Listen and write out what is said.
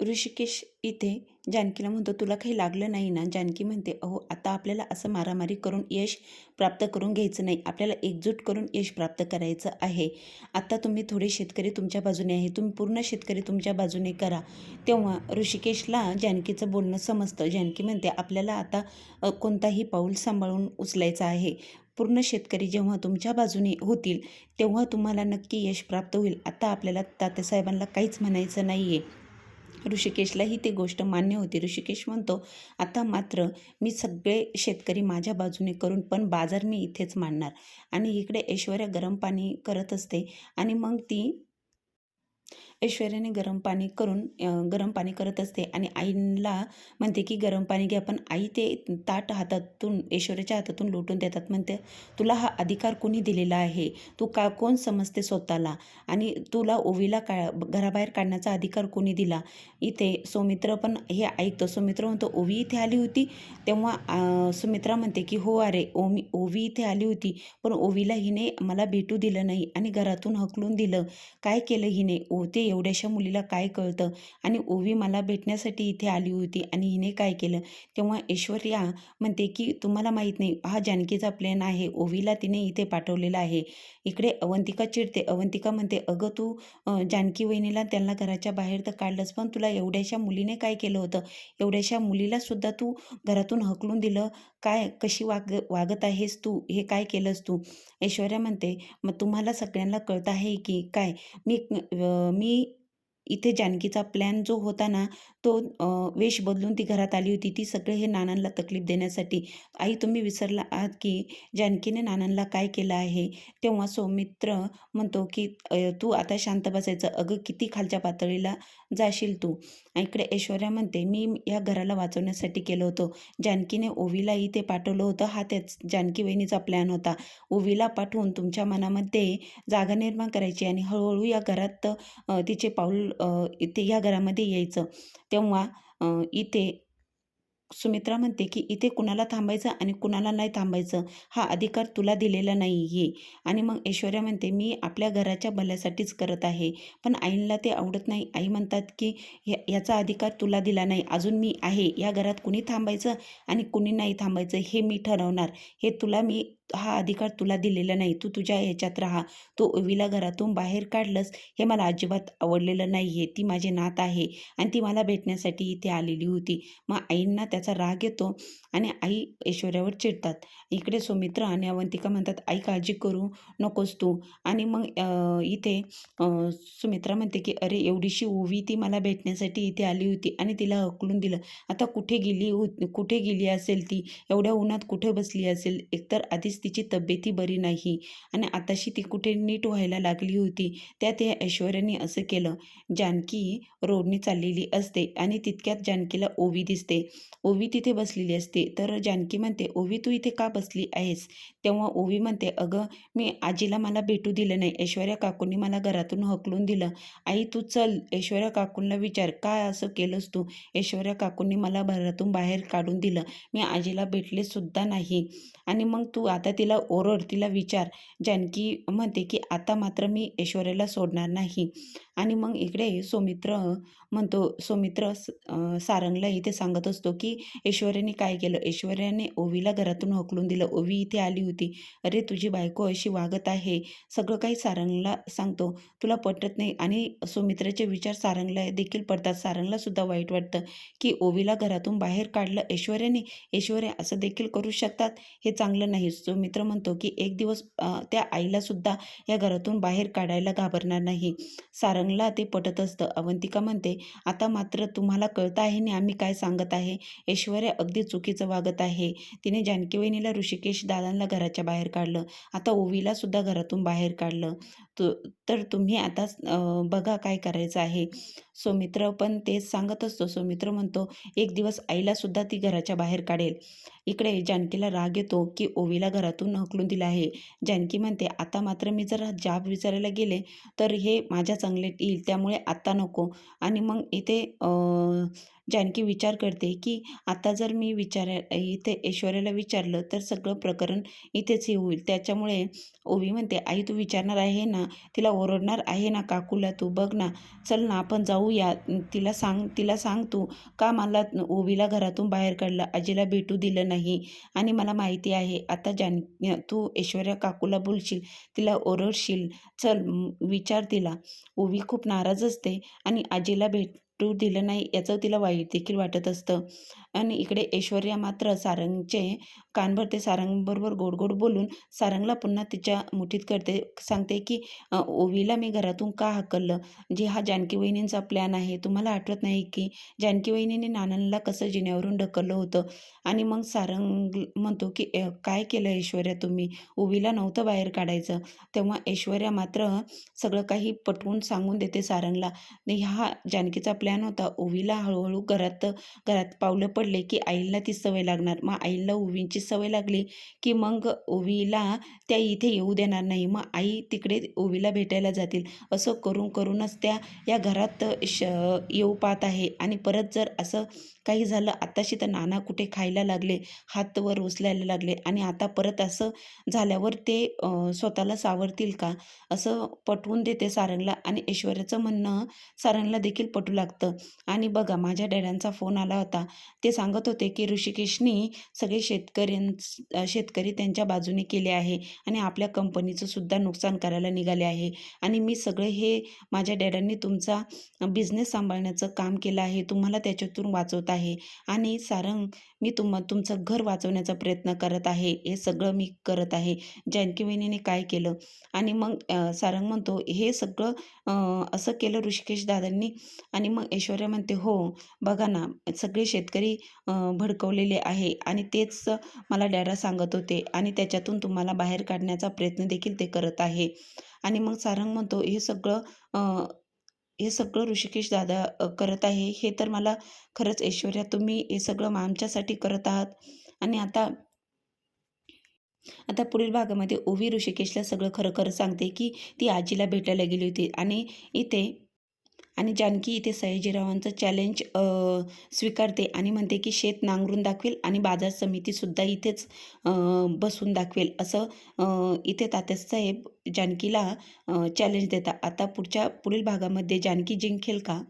ऋषिकेश इथे जानकीला म्हणतो तुला काही लागलं नाही ना? जानकी म्हणते अहो आता आपल्याला असं मारामारी करून यश प्राप्त करून घ्यायचं नाही. आपल्याला एकजूट करून यश प्राप्त करायचं आहे. आता तुम्ही थोडे शेतकरी तुमच्या बाजूने आहे. तुम्ही पूर्ण शेतकरी तुमच्या बाजूने करा. तेव्हा ऋषिकेशला जानकीचं बोलणं समजतं. जानकी म्हणते आपल्याला आता कोणताही पाऊल सांभाळून उचलायचं आहे. पूर्ण शेतकरी जेव्हा तुमच्या बाजूने होतील तेव्हा तुम्हाला नक्की यश प्राप्त होईल. आता आपल्याला तात्यासाहेबांना काहीच म्हणायचं नाही आहे ऋषिकेशलाही ती गोष्ट मान्य होती. ऋषिकेश म्हणतो आता मात्र मी सगळे शेतकरी माझ्या बाजूने करून पण बाजार मी इथेच मांडणार आणि इकडे ऐश्वर्या गरम पाणी करत असते आणि मग ती ऐश्वर्याने गरम पाणी करून गरम पाणी करत असते आणि आईला म्हणते की गरम पाणी घ्या पण आई ते ताट हातातून ऐश्वर्याच्या हातातून लुटून देतात. म्हणते तुला हा अधिकार कोणी दिलेला आहे? तू का कोण समजते स्वतःला? आणि तुला ओवीला का घराबाहेर काढण्याचा अधिकार कोणी दिला? इथे सौमित्र पण हे ऐकतो. सौमित्र म्हणतो ओवी इथे आली होती? तेव्हा सुमित्रा म्हणते की हो अरे ओमी ओवी इथे आली होती. पण ओवीला हिने मला भेटू दिलं नाही आणि घरातून हकलून दिलं. काय केलं हिने? ओहते एवढ्याशा मुलीला काय कळतं? आणि ओवी मला भेटण्यासाठी इथे आली होती आणि हिने काय केलं? तेव्हा ऐश्वर्या म्हणते की तुम्हाला माहीत नाही हा जानकीचा प्लॅन आहे. ओवीला तिने इथे पाठवलेला आहे. इकडे अवंतिका चिडते. अवंतिका म्हणते अगं तू जानकी वहिनीला त्यांना घराच्या बाहेर तर काढलंच पण तुला एवढ्याशा मुलीने काय केलं होतं? एवढ्याशा मुलीला सुद्धा तू घरातून हकलून दिलं? काय कशी वाग वागत आहेस तू? हे काय केलंस तू? ऐश्वर्या म्हणते मग तुम्हाला सगळ्यांना कळत आहे की काय? मी मी इथे जानकीचा प्लॅन जो होता ना तो वेश बदलून ती घरात आली होती. ती सगळे हे नानांना तकलीफ देण्यासाठी. आई तुम्ही विसरला आहात की जानकीने नानांना काय केलं आहे? तेव्हा सौमित्र म्हणतो की तू आता शांत बसायचं. अगं किती खालच्या पातळीला जाशील तू? इकडे ऐश्वर्या म्हणते मी या घराला वाचवण्यासाठी केलं होतं. जानकीने ओवीला इथे पाठवलं होतं. हा त्याच जानकी वहिनीचा प्लॅन होता. ओवीला पाठवून तुमच्या मनामध्ये जागा निर्माण करायची आणि हळूहळू या घरात तिचे पाऊल इथे या घरामध्ये यायचं. तेव्हा इथे सुमित्रा म्हणते की इथे कुणाला थांबायचं आणि कुणाला नाही थांबायचं? हा अधिकार तुला दिलेला नाही आहे आणि मग ऐश्वर्या म्हणते मी आपल्या घराच्या भल्यासाठीच करत आहे. पण आईला ते आवडत नाही. आई म्हणतात की ह्या याचा अधिकार तुला दिला नाही. अजून मी आहे. या घरात कुणी थांबायचं आणि कुणी नाही थांबायचं हे मी ठरवणार. हे तुला मी हा अधिकार तुला दिलेला नाही. तू तुझ्या ह्याच्यात राहा. तू ओवीला घरातून बाहेर काढलंस हे मला अजिबात आवडलेलं नाही आहे ती माझी नात आहे आणि ती मला भेटण्यासाठी इथे आलेली होती. मग आईंना त्याचा राग येतो आणि आई ऐश्वर्यावर चिडतात. इकडे सुमित्रा आणि अवंतिका म्हणतात आई काळजी करू नकोस तू. आणि मग इथे सुमित्रा म्हणते की अरे एवढीशी ओवी ती मला भेटण्यासाठी इथे आली होती आणि तिला हकलून दिलं. आता कुठे गेली कुठे गेली असेल ती? एवढ्या उन्हात कुठे बसली असेल? एकतर आधीच तिची तब्येती बरी नाही. आणि आताशी ती कुठे नीट व्हायला लागली होती त्यात या ऐश्वर्याने असं केलं. जानकी रोडनी चाललेली असते आणि तितक्यात जानकीला ओवी दिसते. ओवी तिथे बसलेली असते. तर जानकी म्हणते ओवी तू इथे का बसली आहेस? तेव्हा ओवी म्हणते अगं मी आजीला मला भेटू दिलं नाही. ऐश्वर्या काकूंनी मला घरातून हकलून दिलं. आई तू चल. ऐश्वर्या काकूंना विचार. काय असं केलंस तू? ऐश्वर्या काकूंनी मला घरातून बाहेर काढून दिलं. मी आजीला भेटले सुद्धा नाही. आणि मग तू आता तिला ओरड तिला विचार. जानकी म्हणते की आता मात्र मी ऐश्वर्याला सोडणार नाही. आणि मग इकडे सौमित्र म्हणतो सौमित्र स- सारंगला इथे सांगत असतो की ऐश्वर्याने काय केलं? ऐश्वर्याने ओवीला घरातून हकलून दिलं. ओवी इथे आली होती. अरे तुझी बायको अशी वागत आहे. सगळं काही सारंगला सांगतो. तुला पटत नाही. आणि सौमित्राचे विचार सारंगला देखील पडतात. सारंगला सुद्धा वाईट वाटतं की ओवीला घरातून बाहेर काढलं ऐश्वर्याने. ऐश्वर्या असं देखील करू शकतात? हे चांगलं नाही. सौमित्र म्हणतो की एक दिवस त्या आईला सुद्धा या घरातून बाहेर काढायला घाबरणार नाही. सारंग सारंगला ते पटत असतं. अवंतिका म्हणते आता मात्र तुम्हाला कळतं आहे ना आम्ही काय सांगत आहे? ऐश्वर्या अगदी चुकीचं वागत आहे. तिने जानकी वहिनीला ऋषिकेश दादांना घराच्या बाहेर काढलं. आता ओवीला सुद्धा घरातून बाहेर काढलं. तु तर तुम्ही आता बघा काय करायचं आहे. सौमित्र पण तेच सांगत असतो. सौमित्र म्हणतो एक दिवस आईला सुद्धा ती घराच्या बाहेर काढेल. इकडे जानकीला राग येतो की ओवीला घरातून हकलून दिलं आहे. जानकी म्हणते आता मात्र मी जर जाब विचारायला गेले तर हे माझ्या चांगले येईल त्यामुळे आत्ता नको. आणि मग इथे जानकी विचार करते की आता जर मी विचार इथे ऐश्वर्याला विचारलं तर सगळं प्रकरण इथेच हे होईल. त्याच्यामुळे ओवी म्हणते आई तू विचारणार आहे ना? तिला ओरडणार आहे ना काकूला तू? बघ ना. चल ना आपण जाऊया. तिला सांग तिला सांग तू. का मला ओवीला घरातून बाहेर काढलं? आजीला भेटू दिलं नाही. आणि मला माहिती आहे आता जान तू ऐश्वर्या काकूला बोलशील तिला ओरडशील. चल विचार तिला. ओवी खूप नाराज असते आणि आजीला भेट दिलं नाही याचं तिला वाईट देखील वाटत असतं. आणि इकडे ऐश्वर्या मात्र सारंगचे कान भरते सारंगबरोबर गोड गोड बोलून सारंगला पुन्हा तिच्या मुठीत करते सांगते की ओवीला मी घरातून का हाकललं? जे हा जानकी वहिनींचा प्लॅन आहे तुम्हाला आठवत नाही की जानकी वहिनीने नानांना कसं जिन्यावरून ढकललं होतं? आणि मग सारंग म्हणतो की काय केलं ऐश्वर्या तुम्ही? ओवीला नव्हतं बाहेर काढायचं. तेव्हा ऐश्वर्या मात्र सगळं काही पटवून सांगून देते सारंगला. हा जानकीचा प्लॅन होता. ओवीला हळूहळू घरात घरात पावलं पडले की आईला ती सवय लागणार. मग आईला ओवींची सवय लागली की मग ओवीला त्या इथे येऊ देणार नाही. मग आई तिकडे ओवीला भेटायला जातील. असं करून करूनच त्या या घरात श येऊ पाहत आहे. आणि परत जर असं काही झालं आताशी तर नाना कुठे खायला लागले हात वर उचलायला लागले आणि आता परत असं झाल्यावर ते स्वतःला सावरतील का? असं पटवून देते सारंगला आणि ऐश्वर्याचं म्हणणं सारंगला देखील पटू लागतं. आणि बघा माझ्या डॅडांचा फोन आला होता. ते सांगत होते की ऋषिकेशनी सगळे शेतकऱ्यां शेतकरी त्यांच्या बाजूने केले आहे आणि आपल्या कंपनीचं सुद्धा नुकसान करायला निघाले आहे. आणि मी सगळे हे माझ्या डॅडांनी तुमचा बिझनेस सांभाळण्याचं काम केलं आहे. तुम्हाला त्याच्यातून वाचवत आहे आहे. आणि सारंग मी तुम तुमचं घर वाचवण्याचा प्रयत्न करत आहे. हे सगळं मी करत आहे. जानकी काय केलं? आणि मग सारंग म्हणतो हे सगळं असं केलं ऋषिकेश दादांनी? आणि मग ऐश्वर्या म्हणते हो बघा ना सगळे शेतकरी भडकवलेले आहे. आणि तेच मला डॅडा सांगत होते. आणि त्याच्यातून तुम्हाला बाहेर काढण्याचा प्रयत्न देखील ते करत आहे. आणि मग सारंग म्हणतो हे सगळं हे सगळं ऋषिकेश दादा करत आहे. हे तर मला खरंच ऐश्वर्या तुम्ही हे सगळं आमच्यासाठी करत आहात. आणि आता आता पुढील भागामध्ये ओवी ऋषिकेशला सगळं खरं खरं सांगते की ती आजीला भेटायला गेली होती. आणि इथे आणि जानकी इथे सयाजीरावांचं चॅलेंज स्वीकारते आणि म्हणते की शेत नांगरून दाखवेल आणि बाजार समितीसुद्धा इथेच बसून दाखवेल असं इथे तात्यासाहेब जानकीला चॅलेंज देतात. आता पुढच्या पुढील भागामध्ये जानकी जिंकेल का?